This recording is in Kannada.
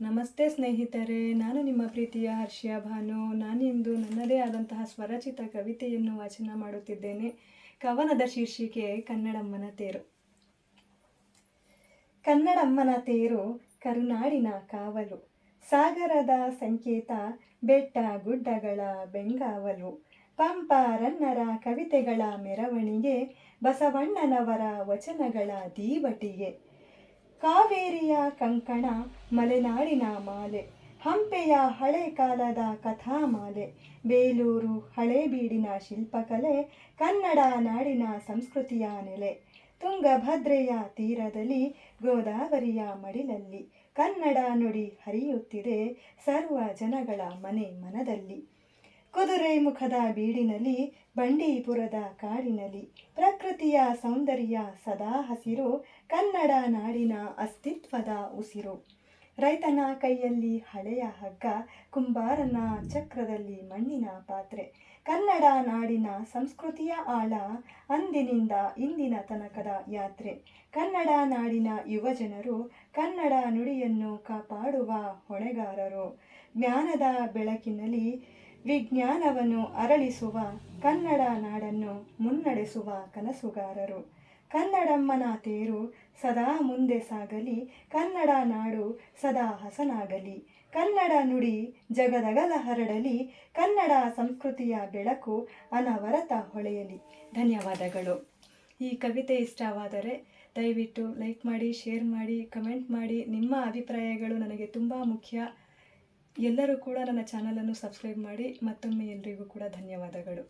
ನಮಸ್ತೆ ಸ್ನೇಹಿತರೆ, ನಾನು ನಿಮ್ಮ ಪ್ರೀತಿಯ ಹರ್ಷಿಯ ಭಾನು. ನಾನಿಂದು ನನ್ನದೇ ಆದಂತಹ ಸ್ವರಚಿತ ಕವಿತೆಯನ್ನು ವಾಚನ ಮಾಡುತ್ತಿದ್ದೇನೆ. ಕವನದ ಶೀರ್ಷಿಕೆ, ಕನ್ನಡಮ್ಮನ ತೇರು. ಕನ್ನಡಮ್ಮನ ತೇರು, ಕರುನಾಡಿನ ಕಾವಲು. ಸಾಗರದ ಸಂಕೇತ, ಬೆಟ್ಟ ಗುಡ್ಡಗಳ ಬೆಂಗಾವಲು. ಪಂಪ ರನ್ನರ ಕವಿತೆಗಳ ಮೆರವಣಿಗೆ, ಬಸವಣ್ಣನವರ ವಚನಗಳ ದೀವಟಿಗೆ. ಕಾವೇರಿಯ ಕಂಕಣ ಮಲೆನಾಡಿನ ಮಾಲೆ. ಹಂಪೆಯ ಹಳೆ ಕಾಲದ ಕಥಾಮಾಲೆ ಬೇಲೂರು ಹಳೇಬೀಡಿನ ಶಿಲ್ಪಕಲೆ. ಕನ್ನಡ ನಾಡಿನ ಸಂಸ್ಕೃತಿಯ ನೆಲೆ. ತುಂಗಭದ್ರೆಯ ತೀರದಲ್ಲಿ, ಗೋದಾವರಿಯ ಮಡಿಲಲ್ಲಿ. ಕನ್ನಡ ನುಡಿ ಹರಿಯುತ್ತಿದೆ ಸರ್ವ ಜನಗಳ ಮನೆ ಮನದಲ್ಲಿ. ಕುದುರೆ ಮುಖದ ಬೀಡಿನಲ್ಲಿ, ಬಂಡೀಪುರದ ಕಾಡಿನಲ್ಲಿ, ಪ್ರಕೃತಿಯ ಸೌಂದರ್ಯ ಸದಾ ಹಸಿರು, ಕನ್ನಡ ನಾಡಿನ ಅಸ್ತಿತ್ವದ ಉಸಿರು. ರೈತನ ಕೈಯಲ್ಲಿ ಹಳೆಯ ಹಗ್ಗ, ಕುಂಬಾರನ ಚಕ್ರದಲ್ಲಿ ಮಣ್ಣಿನ ಪಾತ್ರೆ. ಕನ್ನಡ ನಾಡಿನ ಸಂಸ್ಕೃತಿಯ ಆಳ, ಅಂದಿನಿಂದ ಇಂದಿನ ತನಕದ ಯಾತ್ರೆ. ಕನ್ನಡ ನಾಡಿನ ಯುವಜನರು ಕನ್ನಡ ನುಡಿಯನ್ನು ಕಾಪಾಡುವ ಹೊಣೆಗಾರರು. ಜ್ಞಾನದ ಬೆಳಕಿನಲ್ಲಿ ವಿಜ್ಞಾನವನ್ನು ಅರಳಿಸುವ ಕನ್ನಡ ನಾಡನ್ನು ಮುನ್ನಡೆಸುವ ಕನಸುಗಾರರು. ಕನ್ನಡಮ್ಮನ ತೇರು ಸದಾ ಮುಂದೆ ಸಾಗಲಿ, ಕನ್ನಡ ನಾಡು ಸದಾ ಹಸನಾಗಲಿ. ಕನ್ನಡ ನುಡಿ ಜಗದಗಲ ಹರಡಲಿ, ಕನ್ನಡ ಸಂಸ್ಕೃತಿಯ ಬೆಳಕು ಅನವರತ ಹೊಳೆಯಲಿ. ಧನ್ಯವಾದಗಳು. ಈ ಕವಿತೆ ಇಷ್ಟವಾದರೆ ದಯವಿಟ್ಟು ಲೈಕ್ ಮಾಡಿ, ಶೇರ್ ಮಾಡಿ, ಕಮೆಂಟ್ ಮಾಡಿ. ನಿಮ್ಮ ಅಭಿಪ್ರಾಯಗಳು ನನಗೆ ತುಂಬ ಮುಖ್ಯ. ಎಲ್ಲರೂ ಕೂಡ ನನ್ನ ಚಾನಲನ್ನು ಸಬ್ಸ್ಕ್ರೈಬ್ ಮಾಡಿ ಮತ್ತೊಮ್ಮೆ ಎಲ್ರಿಗೂ ಕೂಡ ಧನ್ಯವಾದಗಳು.